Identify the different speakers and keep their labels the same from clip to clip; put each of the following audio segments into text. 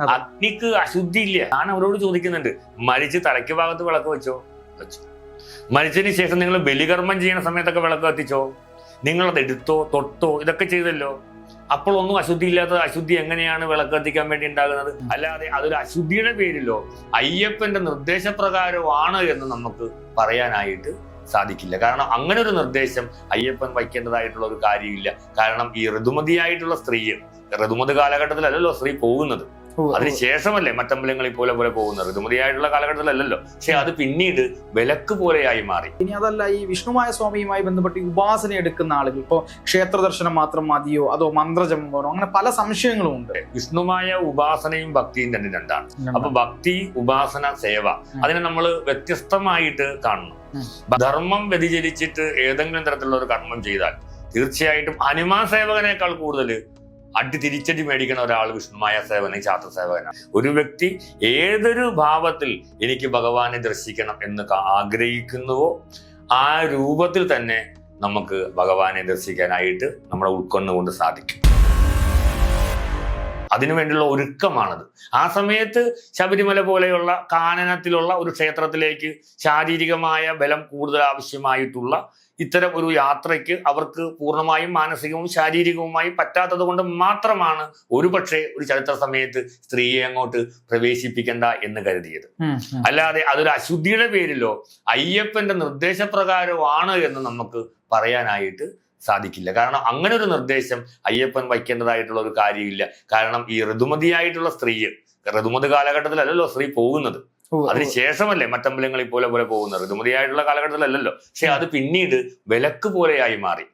Speaker 1: അഗ്നിക്ക് അശുദ്ധി ഇല്ല. ഞാൻ അവരോട് ചോദിക്കുന്നുണ്ട് മരിച്ച് തലയ്ക്ക് ഭാഗത്ത് വിളക്ക് വെച്ചോ? വെച്ചു. മരിച്ചതിന് ശേഷം നിങ്ങൾ ബലികർമ്മം ചെയ്യുന്ന സമയത്തൊക്കെ വിളക്ക് കത്തിച്ചോ? നിങ്ങൾ അത് എടുത്തോ തൊട്ടോ ഇതൊക്കെ ചെയ്തല്ലോ? അപ്പോൾ ഒന്നും അശുദ്ധി ഇല്ലാത്ത അശുദ്ധി എങ്ങനെയാണ് വിളക്ക് കത്തിക്കാൻ വേണ്ടി ഉണ്ടാകുന്നത്? അല്ലാതെ അതൊരു അശുദ്ധിയുടെ പേരിലോ അയ്യപ്പന്റെ നിർദ്ദേശപ്രകാരമാണ് എന്ന് നമുക്ക് പറയാനായിട്ട് സാധിക്കില്ല. കാരണം അങ്ങനെ ഒരു നിർദ്ദേശം അയ്യപ്പൻ വയ്ക്കേണ്ടതായിട്ടുള്ള ഒരു കാര്യമില്ല. കാരണം ഈ ഋതുമതിയായിട്ടുള്ള സ്ത്രീയെ ഋതുമതി കാലഘട്ടത്തിലല്ലല്ലോ സ്ത്രീ പോകുന്നത്. അതിനുശേഷമല്ലേ മറ്റമ്പലങ്ങളിൽ പോലെ പോലെ പോകുന്നത്? ഋതുമതിയായിട്ടുള്ള കാലഘട്ടത്തിലല്ലല്ലോ. പക്ഷെ അത് പിന്നീട് വിലക്ക് പോലെയായി മാറി.
Speaker 2: ഇനി അതല്ല ഈ വിഷ്ണുമായ സ്വാമിയുമായി ബന്ധപ്പെട്ട് ഈ ഉപാസന എടുക്കുന്ന ആളുകൾ ഇപ്പോ ക്ഷേത്ര ദർശനം മാത്രം മതിയോ? അതോ മന്ത്രജപം പോലോ അങ്ങനെ പല സംശയങ്ങളും ഉണ്ട്.
Speaker 1: വിഷ്ണുമായ ഉപാസനയും ഭക്തിയും തന്നെ രണ്ടാണ്. അപ്പൊ ഭക്തി ഉപാസന സേവ അതിനെ നമ്മൾ വ്യത്യസ്തമായിട്ട് കാണണം. ധർമ്മം വ്യതിചരിച്ചിട്ട് ഏതെങ്കിലും തരത്തിലുള്ള ഒരു കർമ്മം ചെയ്താൽ തീർച്ചയായിട്ടും ഹനുമാൻ സേവകനേക്കാൾ കൂടുതൽ അടി തിരിച്ചടി മേടിക്കുന്ന ഒരാൾ വിഷ്ണുമായ സേവന ശാസ്ത്ര സേവകനാണ് ഒരു വ്യക്തി ഏതൊരു ഭാവത്തിൽ എനിക്ക് ഭഗവാനെ ദർശിക്കണം എന്ന് ആഗ്രഹിക്കുന്നുവോ ആ രൂപത്തിൽ തന്നെ നമുക്ക് ഭഗവാനെ ദർശിക്കാനായിട്ട് നമ്മളെ ഉൾക്കൊണ്ടുകൊണ്ട് സാധിക്കും. അതിനുവേണ്ടിയുള്ള ഒരുക്കമാണത് ആ സമയത്ത് ശബരിമല പോലെയുള്ള കാനനത്തിലുള്ള ഒരു ക്ഷേത്രത്തിലേക്ക് ശാരീരികമായ ബലം കൂടുതൽ ആവശ്യമായിട്ടുള്ള ഇത്തരം ഒരു യാത്രയ്ക്ക് അവർക്ക് പൂർണമായും മാനസികവും ശാരീരികവുമായി പറ്റാത്തത് കൊണ്ട് മാത്രമാണ് ഒരുപക്ഷെ ഒരു ചരിത്ര സമയത്ത് സ്ത്രീയെ അങ്ങോട്ട് പ്രവേശിപ്പിക്കേണ്ട എന്ന് കരുതിയത്. അല്ലാതെ അതൊരു അശുദ്ധിയുടെ പേരിലോ അയ്യപ്പന്റെ നിർദ്ദേശപ്രകാരമാണ് എന്ന് നമുക്ക് പറയാനായിട്ട് സാധിക്കില്ല. കാരണം അങ്ങനെ ഒരു നിർദ്ദേശം അയ്യപ്പൻ വയ്ക്കേണ്ടതായിട്ടുള്ള ഒരു കാര്യമില്ല. കാരണം ഈ ഋതുമതിയായിട്ടുള്ള സ്ത്രീ ഋതുമതി കാലഘട്ടത്തിലല്ലല്ലോ സ്ത്രീ പോകുന്നത്. അതിനുശേഷമല്ലേ മറ്റമ്പലങ്ങളിൽ പോലെ പോലെ പോകുന്നത്. ഋതുമതിയായിട്ടുള്ള കാലഘട്ടത്തിലല്ലല്ലോ. പക്ഷെ അത് പിന്നീട് വിലക്ക് പോലെയായി മാറി.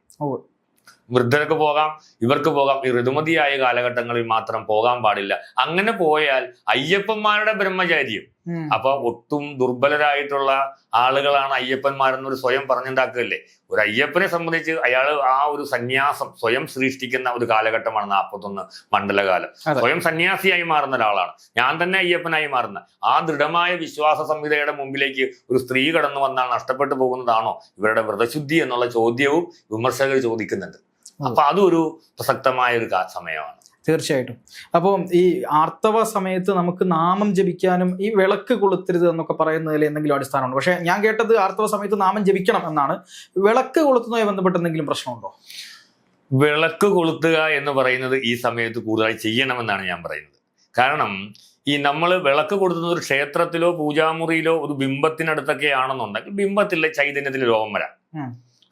Speaker 1: വൃദ്ധർക്ക് പോകാം ഇവർക്ക് പോകാം. ഈ ഋതുമതിയായ കാലഘട്ടങ്ങളിൽ മാത്രം പോകാൻ പാടില്ല. അങ്ങനെ പോയാൽ അയ്യപ്പന്മാരുടെ ബ്രഹ്മചാര്യം. അപ്പൊ ഒട്ടും ദുർബലരായിട്ടുള്ള ആളുകളാണ് അയ്യപ്പന്മാരെന്നൊരു സ്വയം പറഞ്ഞുണ്ടാക്കുകയല്ലേ? ഒരു അയ്യപ്പനെ സംബന്ധിച്ച് അയാൾ ആ ഒരു സന്യാസം സ്വയം സൃഷ്ടിക്കുന്ന ഒരു കാലഘട്ടമാണ് നാൽപ്പത്തൊന്ന് മണ്ഡലകാലം. സ്വയം സന്യാസിയായി മാറുന്ന ഒരാളാണ്. ഞാൻ തന്നെ അയ്യപ്പനായി മാറുന്ന. ആ ദൃഢമായ വിശ്വാസ സംഹിതയുടെ മുമ്പിലേക്ക് ഒരു സ്ത്രീ കടന്നു വന്നാൽ നഷ്ടപ്പെട്ടു പോകുന്നതാണോ ഇവരുടെ വ്രതശുദ്ധി എന്നുള്ള ചോദ്യവും വിമർശകർ ചോദിക്കുന്നുണ്ട്. അപ്പൊ അതൊരു പ്രസക്തമായ ഒരു സമയമാണ്.
Speaker 2: തീർച്ചയായിട്ടും. അപ്പോൾ ഈ ആർത്തവ സമയത്ത് നമുക്ക് നാമം ജപിക്കാനും ഈ വിളക്ക് കൊളുത്തരുത് എന്നൊക്കെ പറയുന്നതിൽ എന്തെങ്കിലും അടിസ്ഥാനമുണ്ട്? പക്ഷേ ഞാൻ കേട്ടത് ആർത്തവ സമയത്ത് നാമം ജപിക്കണം എന്നാണ്. വിളക്ക് കൊളുത്തുന്നതുമായി ബന്ധപ്പെട്ട് എന്തെങ്കിലും പ്രശ്നമുണ്ടോ?
Speaker 1: വിളക്ക് കൊളുത്തുക എന്ന് പറയുന്നത് ഈ സമയത്ത് കൂടുതലായി ചെയ്യണമെന്നാണ് ഞാൻ പറയുന്നത്. കാരണം ഈ നമ്മൾ വിളക്ക് കൊടുത്തുന്ന ഒരു ക്ഷേത്രത്തിലോ പൂജാമുറിയിലോ ഒരു ബിംബത്തിനടുത്തൊക്കെ ആണെന്നുണ്ടെങ്കിൽ ബിംബത്തിലെ ചൈതന്യത്തിൽ രോഗം വരാം.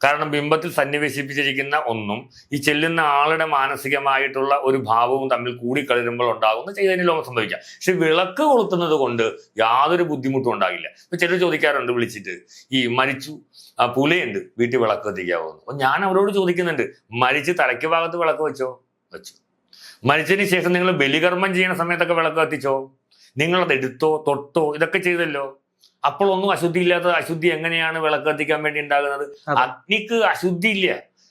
Speaker 1: കാരണം ബിംബത്തിൽ സന്നിവേശിപ്പിച്ചിരിക്കുന്ന ഒന്നും ഈ ചെല്ലുന്ന ആളുടെ മാനസികമായിട്ടുള്ള ഒരു ഭാവവും തമ്മിൽ കൂടിക്കളിരുമ്പോൾ ഉണ്ടാകുന്ന ചൈതന്യ ലോകം സംഭവിക്കാം. പക്ഷെ വിളക്ക് കൊളുത്തുന്നത് കൊണ്ട് യാതൊരു ബുദ്ധിമുട്ടും ഉണ്ടാകില്ല. ഇപ്പൊ ചിലർ ചോദിക്കാറുണ്ട് വിളിച്ചിട്ട് ഈ മരിച്ചു ആ പുലയുണ്ട് വീട്ടിൽ വിളക്ക് കത്തിക്കാവോ. അപ്പൊ ഞാൻ അവരോട് ചോദിക്കുന്നുണ്ട് മരിച്ച് തലയ്ക്ക് ഭാഗത്ത് വിളക്ക് വെച്ചോ? വെച്ചു. മരിച്ചതിന് ശേഷം നിങ്ങൾ ബലികർമ്മം ചെയ്യുന്ന സമയത്തൊക്കെ വിളക്ക് കത്തിച്ചോ? നിങ്ങളത് എടുത്തോ തൊട്ടോ? ഇതൊക്കെ ചെയ്തല്ലോ? അപ്പോൾ ഒന്നും അശുദ്ധി ഇല്ലാത്ത അശുദ്ധി എങ്ങനെയാണ് വിളക്ക് കത്തിക്കാൻ വേണ്ടി ഉണ്ടാകുന്നത്? അഗ്നിക്ക് അശുദ്ധി ഇല്ല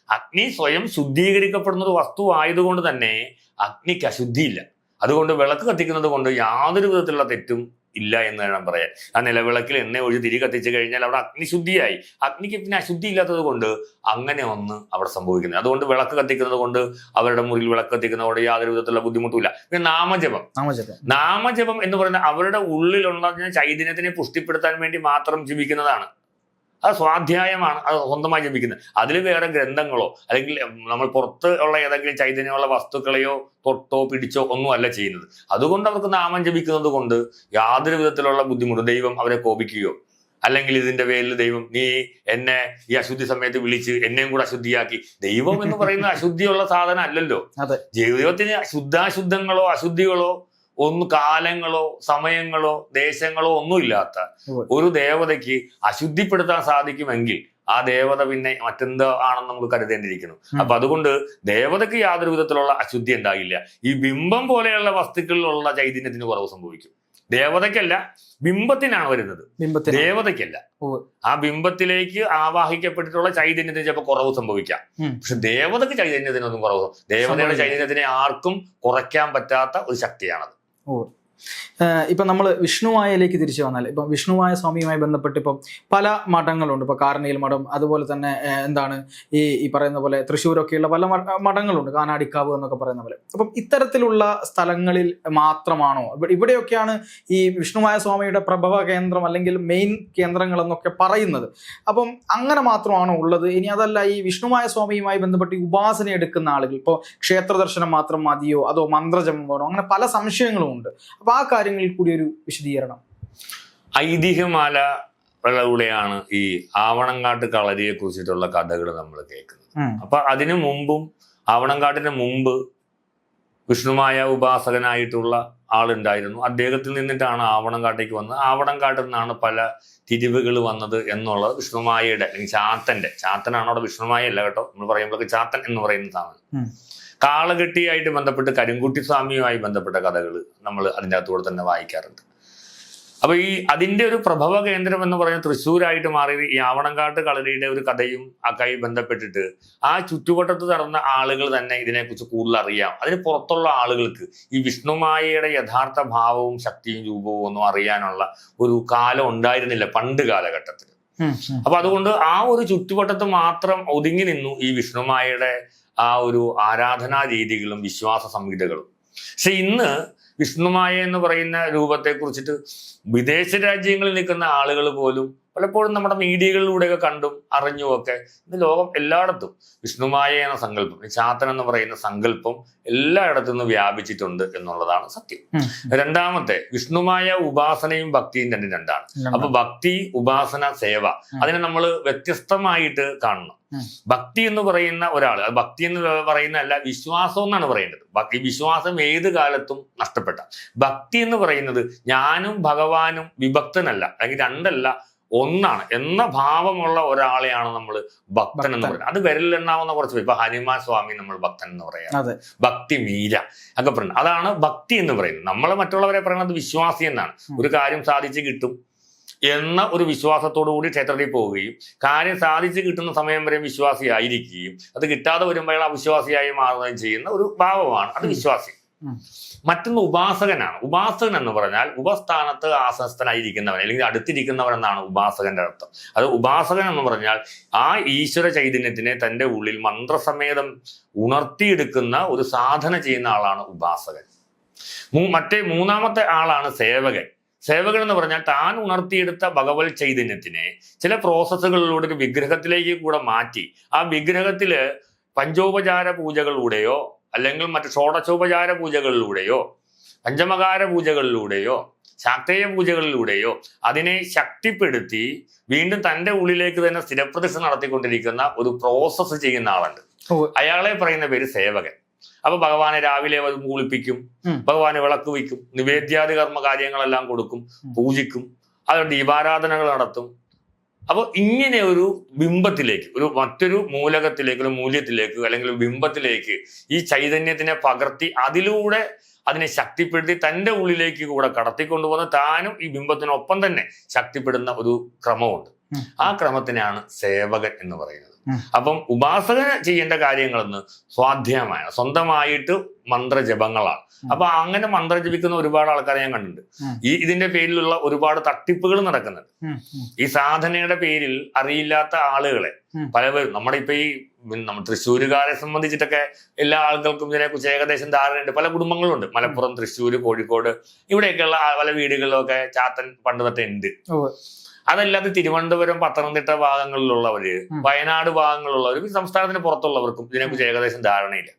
Speaker 1: അഗ്നി സ്വയം ശുദ്ധീകരിക്കപ്പെടുന്ന ഒരു വസ്തു ആയതുകൊണ്ട് തന്നെ അഗ്നിക്ക് അശുദ്ധി ഇല്ല അതുകൊണ്ട് വിളക്ക് കത്തിക്കുന്നത് കൊണ്ട് യാതൊരു വിധത്തിലുള്ള തെറ്റും ഇല്ല എന്ന് വേണം പറയാൻ. ആ നിലവിളക്കിൽ എന്നെ ഒഴി തിരി കത്തിച്ചു കഴിഞ്ഞാൽ അവിടെ അഗ്നിശുദ്ധിയായി. അഗ്നിക്ക് പിന്നെ അശുദ്ധി ഇല്ലാത്തത് കൊണ്ട് അങ്ങനെ ഒന്ന് അവിടെ സംഭവിക്കുന്നത്. അതുകൊണ്ട് വിളക്ക് കത്തിക്കുന്നത് കൊണ്ട് അവരുടെ മുറിയിൽ വിളക്ക് കത്തിക്കുന്നതോടെ യാതൊരു വിധത്തിലുള്ള ബുദ്ധിമുട്ടില്ല പിന്നെ നാമജപം.
Speaker 2: നാമജപം.
Speaker 1: എന്ന് പറയുന്നത് അവരുടെ ഉള്ളിലുള്ള ചൈതന്യത്തിനെ പുഷ്ടിപ്പെടുത്താൻ വേണ്ടി മാത്രം ജപിക്കുന്നതാണ് അത് സ്വാധ്യായമാണ്. അത് സ്വന്തമായി ജപിക്കുന്നത് അതിൽ വേറെ ഗ്രന്ഥങ്ങളോ അല്ലെങ്കിൽ നമ്മൾ പുറത്ത് ഉള്ള ഏതെങ്കിലും ചൈതന്യമുള്ള വസ്തുക്കളെയോ തൊട്ടോ പിടിച്ചോ ഒന്നും അല്ല ചെയ്യുന്നത്. അതുകൊണ്ട് അവർക്ക് നാമം ജപിക്കുന്നത് കൊണ്ട് യാതൊരു വിധത്തിലുള്ള ബുദ്ധിമുട്ടും ദൈവം അവരെ കോപിക്കുകയോ അല്ലെങ്കിൽ ഇതിന്റെ പേരിൽ ദൈവം നീ എന്നെ ഈ അശുദ്ധി സമയത്ത് വിളിച്ച് എന്നെയും കൂടെ അശുദ്ധിയാക്കി. ദൈവം എന്ന് പറയുന്ന അശുദ്ധിയുള്ള സാധനം അല്ലല്ലോ. ജീവിതത്തിന് ശുദ്ധാശുദ്ധങ്ങളോ അശുദ്ധികളോ ഒന്ന് കാലങ്ങളോ സമയങ്ങളോ ദേശങ്ങളോ ഒന്നുമില്ലാത്ത. ഒരു ദേവതയ്ക്ക് അശുദ്ധിപ്പെടുത്താൻ സാധിക്കുമെങ്കിൽ ആ ദേവത പിന്നെ മറ്റെന്തോ ആണെന്ന് നമുക്ക് കരുതേണ്ടിയിരിക്കുന്നു. അപ്പൊ അതുകൊണ്ട് ദേവതയ്ക്ക് യാതൊരു വിധത്തിലുള്ള അശുദ്ധി ഉണ്ടാകില്ല. ഈ ബിംബം പോലെയുള്ള വസ്തുക്കളിലുള്ള ചൈതന്യത്തിന് കുറവ് സംഭവിക്കും. ദേവതയ്ക്കല്ല ബിംബത്തിനാണ് വരുന്നത്. ദേവതയ്ക്കല്ല. ആ ബിംബത്തിലേക്ക് ആവാഹിക്കപ്പെട്ടിട്ടുള്ള ചൈതന്യത്തിന് ചിലപ്പോൾ കുറവ് സംഭവിക്കാം. പക്ഷെ ദേവതയ്ക്ക് ചൈതന്യത്തിനൊന്നും കുറവ് ദേവതയുടെ. ചൈതന്യത്തിനെ ആർക്കും കുറയ്ക്കാൻ പറ്റാത്ത ഒരു ശക്തിയാണത്.
Speaker 2: ou ഇപ്പം നമ്മൾ വിഷ്ണുവായയിലേക്ക് തിരിച്ചു വന്നാൽ ഇപ്പം വിഷ്ണുവായ സ്വാമിയുമായി ബന്ധപ്പെട്ട് ഇപ്പം പല മഠങ്ങളുണ്ട്. ഇപ്പോൾ കാർണിയിൽ മഠം അതുപോലെ തന്നെ എന്താണ് ഈ ഈ പറയുന്ന പോലെ തൃശ്ശൂരൊക്കെയുള്ള പല മഠ- മഠങ്ങളുണ്ട്. കാനാടിക്കാവ് എന്നൊക്കെ പറയുന്ന പോലെ. അപ്പം ഇത്തരത്തിലുള്ള സ്ഥലങ്ങളിൽ മാത്രമാണോ? ഇവിടെയൊക്കെയാണ് ഈ വിഷ്ണുവായ സ്വാമിയുടെ പ്രഭവ കേന്ദ്രം അല്ലെങ്കിൽ മെയിൻ കേന്ദ്രങ്ങൾ എന്നൊക്കെ പറയുന്നത്. അപ്പം അങ്ങനെ മാത്രമാണോ ഉള്ളത്? ഇനി അതല്ല ഈ വിഷ്ണുവായ സ്വാമിയുമായി ബന്ധപ്പെട്ട് ഉപാസന എടുക്കുന്ന ആളുകൾ ഇപ്പോൾ ക്ഷേത്ര ദർശനം മാത്രം മതിയോ? അതോ മന്ത്രജപം വേണോ? അങ്ങനെ പല സംശയങ്ങളും ഉണ്ട്. അപ്പൊ ആ കാര്യങ്ങളിൽ കൂടി ഒരു വിശദീകരണം.
Speaker 1: ഐതിഹ്യമാല ാണ് ഈ ആവണങ്കാട്ട് കളരിയെ കുറിച്ചിട്ടുള്ള കഥകൾ നമ്മൾ കേൾക്കുന്നത്. അപ്പൊ അതിനു മുമ്പും ആവണങ്കാട്ടിന് മുമ്പ് വിഷ്ണുമായ ഉപാസകനായിട്ടുള്ള ആളുണ്ടായിരുന്നു. അദ്ദേഹത്തിൽ നിന്നിട്ടാണ് ആവണങ്കാട്ടേക്ക് വന്നത്. ആവണങ്കാട്ടിൽ നിന്നാണ് പല തിരിവുകൾ വന്നത് എന്നുള്ളത് വിഷ്ണുമായയുടെ അല്ലെങ്കിൽ ചാത്തന്റെ ചാത്തനാണ് അവിടെ വിഷ്ണുമായ അല്ല കേട്ടോ. നമ്മൾ പറയുമ്പോഴൊക്കെ ചാത്തൻ എന്ന് പറയുന്ന സാധനം. കാളകെട്ടിയായിട്ട് ബന്ധപ്പെട്ട് കരിങ്കുട്ടി സ്വാമിയുമായി ബന്ധപ്പെട്ട കഥകൾ നമ്മൾ അതിന്റെ അകത്തൂടെ തന്നെ വായിക്കാറുണ്ട്. അപ്പൊ ഈ അതിന്റെ ഒരു പ്രഭവ കേന്ദ്രം എന്ന് പറയുന്നത് തൃശ്ശൂരായിട്ട് മാറി ഈ ആവണങ്കാട്ട് കളരിയുടെ ഒരു കഥയും ഒക്കെ ബന്ധപ്പെട്ടിട്ട് ആ ചുറ്റുവട്ടത്ത് നടന്ന ആളുകൾ തന്നെ ഇതിനെക്കുറിച്ച് കൂടുതൽ അറിയാം. അതിന് പുറത്തുള്ള ആളുകൾക്ക് ഈ വിഷ്ണുമായയുടെ യഥാർത്ഥ ഭാവവും ശക്തിയും രൂപവും ഒന്നും അറിയാനുള്ള ഒരു കാലം ഉണ്ടായിരുന്നില്ല പണ്ട് കാലഘട്ടത്തിൽ. അപ്പൊ അതുകൊണ്ട് ആ ഒരു ചുറ്റുവട്ടത്ത് മാത്രം ഒതുങ്ങി നിന്നു ഈ വിഷ്ണുമായയുടെ ആ ഒരു ആരാധനാ രീതികളും വിശ്വാസ സംഹിതകളും. പക്ഷെ ഇന്ന് വിഷ്ണുമായ എന്ന് പറയുന്ന രൂപത്തെ കുറിച്ചിട്ട് വിദേശ രാജ്യങ്ങളിൽ നിൽക്കുന്ന ആളുകൾ പോലും പലപ്പോഴും നമ്മുടെ മീഡിയകളിലൂടെയൊക്കെ കണ്ടും അറിഞ്ഞുമൊക്കെ ഇന്ന് ലോകം എല്ലായിടത്തും വിഷ്ണുമായ എന്ന സങ്കല്പം ചാത്തൻ എന്ന് പറയുന്ന സങ്കല്പം എല്ലായിടത്തു നിന്നും വ്യാപിച്ചിട്ടുണ്ട് എന്നുള്ളതാണ് സത്യം. രണ്ടാമത്തെ വിഷ്ണുമായ ഉപാസനയും ഭക്തിയും തന്നെ രണ്ടാണ്. അപ്പൊ ഭക്തി ഉപാസന സേവ അതിനെ നമ്മൾ വ്യത്യസ്തമായിട്ട് കാണണം. ഭക്തി എന്ന് പറയുന്ന ഒരാൾ അത് ഭക്തി എന്ന് പറയുന്നതല്ല വിശ്വാസം എന്നാണ് പറയേണ്ടത് ഭക്തി വിശ്വാസം ഏത് കാലത്തും നഷ്ടപ്പെട്ട. ഭക്തി എന്ന് പറയുന്നത് ഞാനും ഭഗവാനും വിഭക്തനല്ല അല്ലെങ്കിൽ രണ്ടല്ല ഒന്നാണ്. എന്ന ഭാവമുള്ള ഒരാളെയാണ് നമ്മൾ ഭക്തൻ എന്ന് പറയുന്നത്. അത് വിരലിലെണ്ണാവുന്ന കുറച്ച് ഇപ്പൊ ഹനുമാൻ സ്വാമി നമ്മൾ ഭക്തൻ എന്ന് പറയാം. ഭക്തി മീര ഒക്കെ പറയുന്നത്. അതാണ് ഭക്തി എന്ന് പറയുന്നത്. നമ്മൾ മറ്റുള്ളവരെ പറയുന്നത് വിശ്വാസി എന്നാണ്. ഒരു കാര്യം സാധിച്ചു കിട്ടും എന്ന ഒരു വിശ്വാസത്തോടു കൂടി ക്ഷേത്രത്തിൽ പോവുകയും കാര്യം സാധിച്ചു കിട്ടുന്ന സമയം വരെ വിശ്വാസിയായിരിക്കുകയും അത് കിട്ടാതെ വരുമ്പോൾ അയാൾ അവിശ്വാസിയായി മാറുകയും ചെയ്യുന്ന ഒരു ഭാവമാണ്. അത് വിശ്വാസി. മറ്റൊന്ന് ഉപാസകനാണ്. ഉപാസകൻ എന്ന് പറഞ്ഞാൽ ഉപസ്ഥാനത്ത് ആസനസ്ഥനായിരിക്കുന്നവൻ അല്ലെങ്കിൽ അടുത്തിരിക്കുന്നവൻ എന്നാണ് ഉപാസകന്റെ അർത്ഥം. അത് ഉപാസകൻ എന്ന് പറഞ്ഞാൽ ആ ഈശ്വര ചൈതന്യത്തിനെ തന്റെ ഉള്ളിൽ മന്ത്രസമേതം ഉണർത്തിയെടുക്കുന്ന ഒരു സാധന ചെയ്യുന്ന ആളാണ് ഉപാസകൻ. മറ്റേ മൂന്നാമത്തെ ആളാണ് സേവകൻ. സേവകൻ എന്ന് പറഞ്ഞാൽ താൻ ഉണർത്തിയെടുത്ത ഭഗവത് ചൈതന്യത്തിനെ ചില പ്രോസസ്സുകളിലൂടെ ഒരു വിഗ്രഹത്തിലേക്ക് കൂടെ മാറ്റി ആ വിഗ്രഹത്തിൽ പഞ്ചോപചാര പൂജകളിലൂടെയോ അല്ലെങ്കിൽ മറ്റു ഷോഡശോപചാര പൂജകളിലൂടെയോ പഞ്ചമകാര പൂജകളിലൂടെയോ ശാക്തേയ പൂജകളിലൂടെയോ അതിനെ ശക്തിപ്പെടുത്തി വീണ്ടും തന്റെ ഉള്ളിലേക്ക് തന്നെ സ്ഥിരപ്രതിഷ്ഠ നടത്തിക്കൊണ്ടിരിക്കുന്ന ഒരു പ്രോസസ്സ് ചെയ്യുന്ന ആളുണ്ട്. അയാളെ പറയുന്ന പേര് സേവകൻ. അപ്പൊ ഭഗവാനെ രാവിലെ കുളിപ്പിക്കും. ഭഗവാന് വിളക്ക് വയ്ക്കും നിവേദ്യാദി കർമ്മ കാര്യങ്ങളെല്ലാം കൊടുക്കും പൂജിക്കും അത് ദീപാരാധനകൾ നടത്തും അപ്പോൾ ഇങ്ങനെ ഒരു ബിംബത്തിലേക്ക് ഒരു മറ്റൊരു മൂലകത്തിലേക്ക് ഒരു മൂല്യത്തിലേക്ക് അല്ലെങ്കിൽ ബിംബത്തിലേക്ക് ഈ ചൈതന്യത്തിനെ പകർത്തി അതിലൂടെ അതിനെ ശക്തിപ്പെടുത്തി തന്റെ ഉള്ളിലേക്ക് കൂടെ കടത്തിക്കൊണ്ടുപോകുന്ന താനും ഈ ബിംബത്തിനൊപ്പം തന്നെ ശക്തിപ്പെടുന്ന ഒരു ക്രമമുണ്ട് ആ ക്രമത്തിനാണ് സേവകൻ എന്ന് പറയുന്നത്. അപ്പം ഉപാസകന് ചെയ്യേണ്ട കാര്യങ്ങളെന്ന് സ്വാധ്യായമാണ് സ്വന്തമായിട്ട് മന്ത്രജപങ്ങളാണ്. അപ്പൊ അങ്ങനെ മന്ത്രം ജപിക്കുന്ന ഒരുപാട് ആൾക്കാരെ ഞാൻ കണ്ടിട്ടുണ്ട്. ഈ ഇതിന്റെ പേരിലുള്ള ഒരുപാട് തട്ടിപ്പുകൾ നടക്കുന്നുണ്ട്. ഈ സാധനയുടെ പേരിൽ അറിയില്ലാത്ത ആളുകളെ. പലവരും നമ്മുടെ ഇപ്പൊ ഈ നമ്മുടെ നമ്മൾ തൃശ്ശൂരുകാരെ സംബന്ധിച്ചിട്ടൊക്കെ എല്ലാ ആളുകൾക്കും ഇതിനെക്കുറിച്ച് ഏകദേശം ധാരണയുണ്ട് പല കുടുംബങ്ങളുണ്ട് മലപ്പുറം തൃശ്ശൂർ കോഴിക്കോട് ഇവിടെയൊക്കെയുള്ള പല വീടുകളിലൊക്കെ ചാത്തൻ പണ്ട് തൊട്ടേ ഉണ്ട്. അതല്ലാതെ തിരുവനന്തപുരം പത്തനംതിട്ട ഭാഗങ്ങളിലുള്ളവര് വയനാട് ഭാഗങ്ങളിലുള്ളവർ സംസ്ഥാനത്തിന് പുറത്തുള്ളവർക്കും ഇതിനെക്കുറിച്ച് ഏകദേശം ധാരണയില്ല.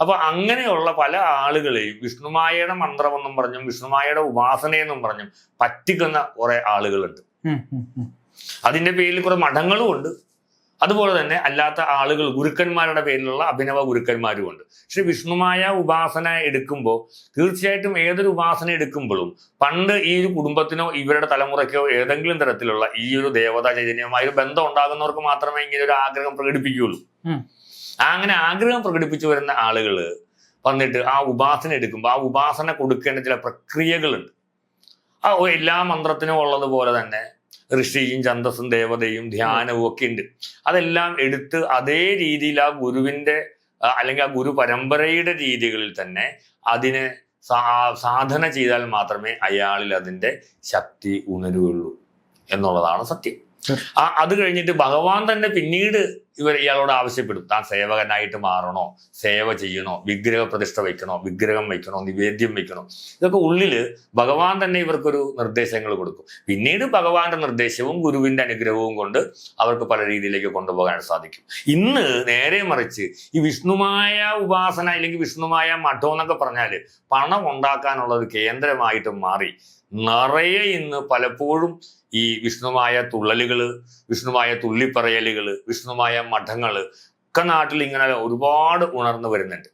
Speaker 1: അപ്പൊ അങ്ങനെയുള്ള പല ആളുകളെയും വിഷ്ണുമായയുടെ മന്ത്രമെന്നും പറഞ്ഞും വിഷ്ണുമായയുടെ ഉപാസനയെന്നും പറഞ്ഞും പറ്റിക്കുന്ന കുറെ ആളുകളുണ്ട്. അതിന്റെ പേരിൽ കുറെ മഠങ്ങളും ഉണ്ട്. അതുപോലെ തന്നെ അല്ലാത്ത ആളുകൾ ഗുരുക്കന്മാരുടെ പേരിലുള്ള അഭിനവ ഗുരുക്കന്മാരും ഉണ്ട് പക്ഷെ വിഷ്ണുമായ ഉപാസന എടുക്കുമ്പോൾ തീർച്ചയായിട്ടും ഏതൊരു ഉപാസന എടുക്കുമ്പോഴും പണ്ട് ഈ ഒരു കുടുംബത്തിനോ ഇവരുടെ തലമുറയ്ക്കോ ഏതെങ്കിലും തരത്തിലുള്ള ഈ ഒരു ദേവതാ ചൈതന്യമായ ഒരു ബന്ധം ഉണ്ടാകുന്നവർക്ക് മാത്രമേ ഇങ്ങനെ ഒരു ആഗ്രഹം പ്രകടിപ്പിക്കുകയുള്ളൂ. അങ്ങനെ ആഗ്രഹം പ്രകടിപ്പിച്ചു വരുന്ന ആളുകൾ വന്നിട്ട് ആ ഉപാസന എടുക്കുമ്പോൾ ആ ഉപാസന കൊടുക്കേണ്ട ചില പ്രക്രിയകളുണ്ട്. ആ എല്ലാ മന്ത്രത്തിനും ഉള്ളതുപോലെ തന്നെ ഋഷിയും ഛന്തസ്സും ദേവതയും ധ്യാനവും ഒക്കെ ഉണ്ട്. അതെല്ലാം എടുത്ത് അതേ രീതിയിൽ ആ ഗുരുവിന്റെ അല്ലെങ്കിൽ ആ ഗുരു പരമ്പരയുടെ രീതികളിൽ തന്നെ അതിനെ സാധന ചെയ്താൽ മാത്രമേ അയാളിൽ അതിന്റെ ശക്തി ഉണരുകയുള്ളൂ എന്നുള്ളതാണ് സത്യം. ആ അത് കഴിഞ്ഞിട്ട് ഭഗവാൻ തന്നെ പിന്നീട് ഇവർ ഇയാളോട് ആവശ്യപ്പെടും. താൻ സേവകനായിട്ട് മാറണോ? സേവ ചെയ്യണോ? വിഗ്രഹ പ്രതിഷ്ഠ വയ്ക്കണോ? വിഗ്രഹം വയ്ക്കണോ? നിവേദ്യം വയ്ക്കണോ? ഇതൊക്കെ ഉള്ളിൽ ഭഗവാൻ തന്നെ ഇവർക്കൊരു നിർദ്ദേശങ്ങൾ കൊടുക്കും. പിന്നീട് ഭഗവാന്റെ നിർദ്ദേശവും ഗുരുവിന്റെ അനുഗ്രഹവും കൊണ്ട് അവർക്ക് പല രീതിയിലേക്ക് കൊണ്ടുപോകാൻ സാധിക്കും. ഇന്ന് നേരെ മറിച്ച് ഈ വിഷ്ണുമായ ഉപാസന അല്ലെങ്കിൽ വിഷ്ണുമായ മഠം എന്നൊക്കെ പറഞ്ഞാൽ പണം ഉണ്ടാക്കാനുള്ള ഒരു കേന്ദ്രമായിട്ട് മാറി നിറയെ ഇന്ന് പലപ്പോഴും ഈ വിഷ്ണുമായ തുള്ളലുകൾ വിഷ്ണുമായ തുള്ളിപ്പറയലുകൾ വിഷ്ണുമായ മഠങ്ങൾ ഒക്കെ നാട്ടിൽ ഇങ്ങനെ ഒരുപാട് ഉണർന്നു വരുന്നുണ്ട്.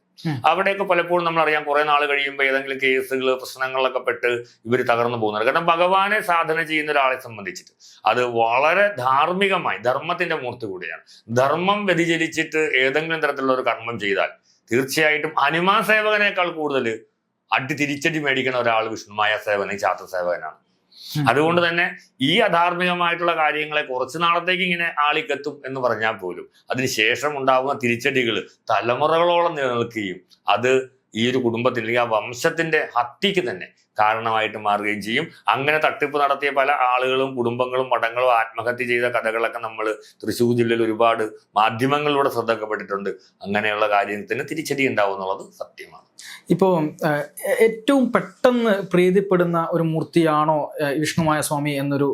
Speaker 1: അവിടെയൊക്കെ പലപ്പോഴും നമ്മൾ അറിയാം കുറെ നാൾ കഴിയുമ്പോൾ ഏതെങ്കിലും കേസുകൾ പ്രശ്നങ്ങളൊക്കെ പെട്ട് ഇവർ തകർന്നു പോകുന്നുണ്ട് കാരണം ഭഗവാനെ സാധന ചെയ്യുന്ന ഒരാളെ സംബന്ധിച്ചിട്ട് അത് വളരെ ധാർമ്മികമായി ധർമ്മത്തിന്റെ മൂർത്തി കൂടിയാണ്. ധർമ്മം വ്യതിചരിച്ചിട്ട് ഏതെങ്കിലും തരത്തിലുള്ള ഒരു കർമ്മം ചെയ്താൽ തീർച്ചയായിട്ടും അനുമാ സേവകനേക്കാൾ കൂടുതൽ അടി തിരിച്ചടി മേടിക്കുന്ന ഒരാൾ വിഷ്ണുമായ സേവനം ചാത്ര സേവകനാണ്. അതുകൊണ്ട് തന്നെ ഈ അധാർമികമായിട്ടുള്ള കാര്യങ്ങളെ കുറച്ചു നാളത്തേക്ക് ഇങ്ങനെ ആളിക്കെത്തും എന്ന് പറഞ്ഞാൽ പോലും അതിനുശേഷം ഉണ്ടാകുന്ന തിരിച്ചടികൾ തലമുറകളോളം നിലനിൽക്കുകയും അത് ഈ ഒരു കുടുംബത്തിൽ അല്ലെങ്കിൽ ആ വംശത്തിന്റെ ഹത്തിക്ക് തന്നെ കാരണമായിട്ട് മാറുകയും ചെയ്യും. അങ്ങനെ തട്ടിപ്പ് നടത്തിയ പല ആളുകളും കുടുംബങ്ങളും മഠങ്ങളും ആത്മഹത്യ ചെയ്ത കഥകളൊക്കെ നമ്മൾ തൃശ്ശൂർ ജില്ലയിൽ ഒരുപാട് മാധ്യമങ്ങളിലൂടെ ശ്രദ്ധക്കപ്പെട്ടിട്ടുണ്ട്. അങ്ങനെയുള്ള കാര്യത്തിന് തിരിച്ചടി ഉണ്ടാവും എന്നുള്ളത് സത്യമാണ്.
Speaker 2: ഇപ്പോൾ ഏറ്റവും പെട്ടെന്ന് പ്രീതിപ്പെടുന്ന ഒരു മൂർത്തിയാണോ വിഷ്ണുമായ സ്വാമി എന്നൊരു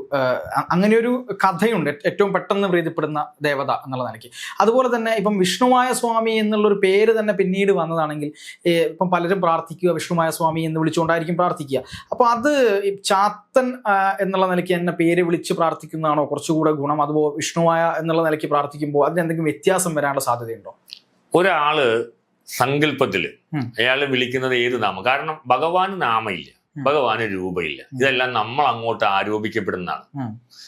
Speaker 2: അങ്ങനെയൊരു കഥയുണ്ട്. ഏറ്റവും പെട്ടെന്ന് പ്രീതിപ്പെടുന്ന ദേവത എന്നുള്ള നിലയ്ക്ക്. അതുപോലെ തന്നെ ഇപ്പം വിഷ്ണുമായ സ്വാമി എന്നുള്ളൊരു പേര് തന്നെ പിന്നീട് വന്നതാണെങ്കിൽ ഇപ്പം പലരും പ്രാർത്ഥിക്കുക വിഷ്ണുമായ സ്വാമി എന്ന് വിളിച്ചുകൊണ്ടായിരിക്കും പ്രാർത്ഥിക്കുക. അപ്പോൾ അത് ചാത്തൻ എന്നുള്ള നിലയ്ക്ക് എന്നെ പേര് വിളിച്ച് പ്രാർത്ഥിക്കുന്നതാണോ? കുറച്ചുകൂടെ ഗുണം. അതുപോലെ വിഷ്ണുവായ എന്നുള്ള നിലയ്ക്ക് പ്രാർത്ഥിക്കുമ്പോൾ അതിന് എന്തെങ്കിലും വ്യത്യാസം വരാനുള്ള സാധ്യതയുണ്ടോ?
Speaker 1: ഒരാൾ
Speaker 2: സങ്കല്പത്തിൽ.
Speaker 1: അയാൾ വിളിക്കുന്നത് ഏത് നാമം? കാരണം ഭഗവാന് നാമയില്ല. ഭഗവാന് രൂപയില്ല. ഇതെല്ലാം നമ്മൾ അങ്ങോട്ട് ആരോപിക്കപ്പെടുന്നതാണ്.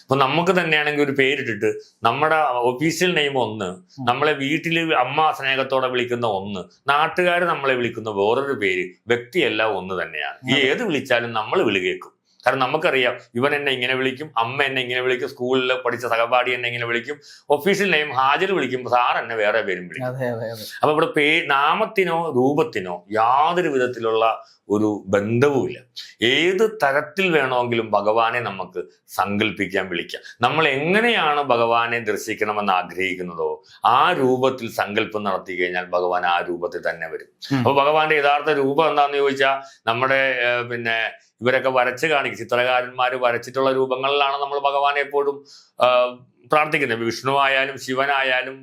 Speaker 1: അപ്പൊ നമുക്ക് തന്നെയാണെങ്കിൽ ഒരു പേരിട്ടിട്ട് നമ്മുടെ ഒഫീഷ്യൽ നെയിം ഒന്ന്. നമ്മളെ വീട്ടിൽ അമ്മ സ്നേഹത്തോടെ വിളിക്കുന്ന ഒന്ന് നാട്ടുകാർ നമ്മളെ വിളിക്കുന്ന വേറൊരു പേര് വ്യക്തിയെല്ലാം ഒന്ന് തന്നെയാണ്. ഈ ഏത് വിളിച്ചാലും നമ്മൾ വിളികേക്കും കാരണം നമുക്കറിയാം ഇവൻ എന്നെ ഇങ്ങനെ വിളിക്കും അമ്മ എന്നെ ഇങ്ങനെ വിളിക്കും സ്കൂളിൽ പഠിച്ച സഹപാഠി എന്നെ ഇങ്ങനെ വിളിക്കും ഒഫീഷ്യൽ നെയിം ഹാജർ വിളിക്കുമ്പോൾ സാർ എന്നെ വേറെ പേരും വിളിക്കും. അപ്പൊ ഇവിടെ പേ നാമത്തിനോ രൂപത്തിനോ യാതൊരു വിധത്തിലുള്ള ഒരു ബന്ധവുമില്ല. ഏത് തരത്തിൽ വേണമെങ്കിലും ഭഗവാനെ നമുക്ക് സങ്കല്പിക്കാൻ വിളിക്കാം. നമ്മൾ എങ്ങനെയാണ് ഭഗവാനെ ദർശിക്കണമെന്ന് ആഗ്രഹിക്കുന്നതോ ആ രൂപത്തിൽ സങ്കല്പം നടത്തി കഴിഞ്ഞാൽ ഭഗവാൻ ആ രൂപത്തിൽ തന്നെ വരും.
Speaker 2: അപ്പോൾ
Speaker 1: അപ്പൊ ഭഗവാന്റെ യഥാർത്ഥ രൂപം എന്താണെന്ന് ചോദിച്ചാൽ നമ്മുടെ പിന്നെ ഇവരൊക്കെ വരച്ച് കാണിക്കും. ചിത്രകാരന്മാർ വരച്ചിട്ടുള്ള രൂപങ്ങളിലാണ് നമ്മൾ ഭഗവാനെ എപ്പോഴും പ്രാർത്ഥിക്കുന്നത്. വിഷ്ണു ആയാലും ശിവനായാലും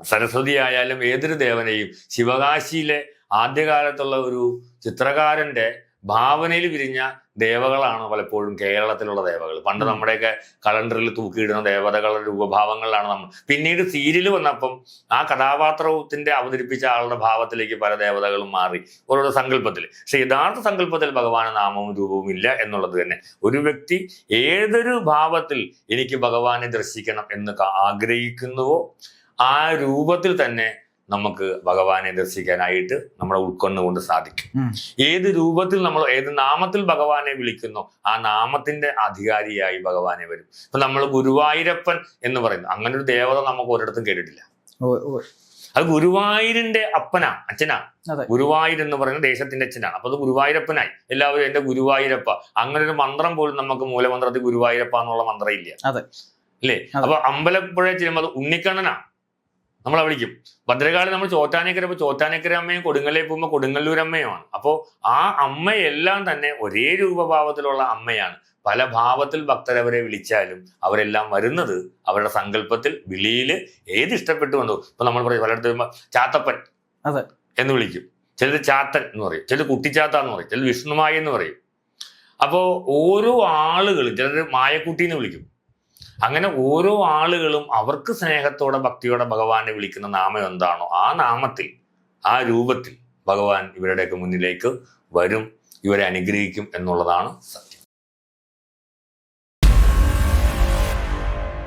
Speaker 1: സരസ്വതി ആയാലും ഏതൊരു ദേവനെയും ശിവകാശിയിലെ ആദ്യകാലത്തുള്ള ഒരു ചിത്രകാരന്റെ ഭാവനയിൽ വിരിഞ്ഞ ദേവകളാണ് പലപ്പോഴും കേരളത്തിലുള്ള ദേവകൾ. പണ്ട് നമ്മുടെയൊക്കെ കലണ്ടറിൽ തൂക്കിയിടുന്ന ദേവതകളുടെ രൂപഭാവങ്ങളിലാണ് നമ്മൾ. പിന്നീട് സീരിയൽ വന്നപ്പം ആ കഥാപാത്രത്തിന്റെ അവതരിപ്പിച്ച ആളുടെ ഭാവത്തിലേക്ക് പല ദേവതകളും മാറി. ഓരോ സങ്കല്പത്തിൽ. പക്ഷെ യഥാർത്ഥ സങ്കല്പത്തിൽ ഭഗവാന് നാമവും രൂപവും ഇല്ല എന്നുള്ളത് തന്നെ. ഒരു വ്യക്തി ഏതൊരു ഭാവത്തിൽ എനിക്ക് ഭഗവാനെ ദർശിക്കണം എന്ന് ആഗ്രഹിക്കുന്നുവോ ആ രൂപത്തിൽ തന്നെ നമുക്ക് ഭഗവാനെ ദർശിക്കാനായിട്ട് നമ്മളെ ഉൾക്കൊണ്ടുകൊണ്ട് സാധിക്കും. ഏത് രൂപത്തിൽ നമ്മൾ ഏത് നാമത്തിൽ ഭഗവാനെ വിളിക്കുന്നു ആ നാമത്തിന്റെ അധികാരിയായി ഭഗവാനെ വരും. ഇപ്പൊ നമ്മൾ ഗുരുവായൂരപ്പൻ എന്ന് പറയുന്നു. അങ്ങനെ ഒരു ദേവത നമുക്ക് ഒരിടത്തും കേട്ടിട്ടില്ല. അത് ഗുരുവായൂരിന്റെ അപ്പനാ അച്ഛനാ. ഗുരുവായൂർ എന്ന് പറയുന്ന ദേശത്തിന്റെ അച്ഛനാണ് അപ്പൊ അത് ഗുരുവായൂരപ്പനായി. എല്ലാവരും എന്റെ ഗുരുവായൂരപ്പ. അങ്ങനെ ഒരു മന്ത്രം പോലും നമുക്ക് മൂലമന്ത്രത്തിൽ ഗുരുവായൂരപ്പ എന്നുള്ള മന്ത്രം ഇല്ല. അല്ലേ. അപ്പൊ അമ്പലപ്പുഴ ചെല്ലുമ്പോൾ അത് ഉണ്ണിക്കണ്ണനാ. നമ്മളെ വിളിക്കും. ഭദ്രകാളി നമ്മൾ ചോറ്റാനക്കര ഇപ്പൊ ചോറ്റാനക്കര അമ്മയും കൊടുങ്ങല്ലേ പോകുമ്പോൾ കൊടുങ്ങല്ലൂർ അമ്മയുമാണ്. അപ്പോൾ ആ അമ്മയെല്ലാം തന്നെ ഒരേ രൂപഭാവത്തിലുള്ള അമ്മയാണ്. പല ഭാവത്തിൽ ഭക്തരവരെ വിളിച്ചാലും അവരെല്ലാം വരുന്നത് അവരുടെ സങ്കല്പത്തിൽ വിളിയിൽ ഏത് ഇഷ്ടപ്പെട്ടു വന്നു ഇപ്പൊ നമ്മൾ പറയും പലയിടത്ത് ചാത്തപ്പൻ
Speaker 2: അതെ.
Speaker 1: എന്ന് വിളിക്കും. ചിലത് ചാത്തൻ എന്ന് പറയും ചിലത് കുട്ടിച്ചാത്ത എന്ന് പറയും ചിലത് വിഷ്ണുമായി എന്ന് പറയും. അപ്പോൾ ഓരോ ആളുകളും ചിലർ മായക്കുട്ടി എന്ന് വിളിക്കും. അങ്ങനെ ഓരോ ആളുകളും അവർക്ക് സ്നേഹത്തോടെ ഭക്തിയോടെ ഭഗവാനെ വിളിക്കുന്ന നാമം എന്താണോ ആ നാമത്തിൽ ആ രൂപത്തിൽ ഭഗവാൻ ഇവരുടെയൊക്കെ മുന്നിലേക്ക് വരും ഇവരെ അനുഗ്രഹിക്കും എന്നുള്ളതാണ് സത്യം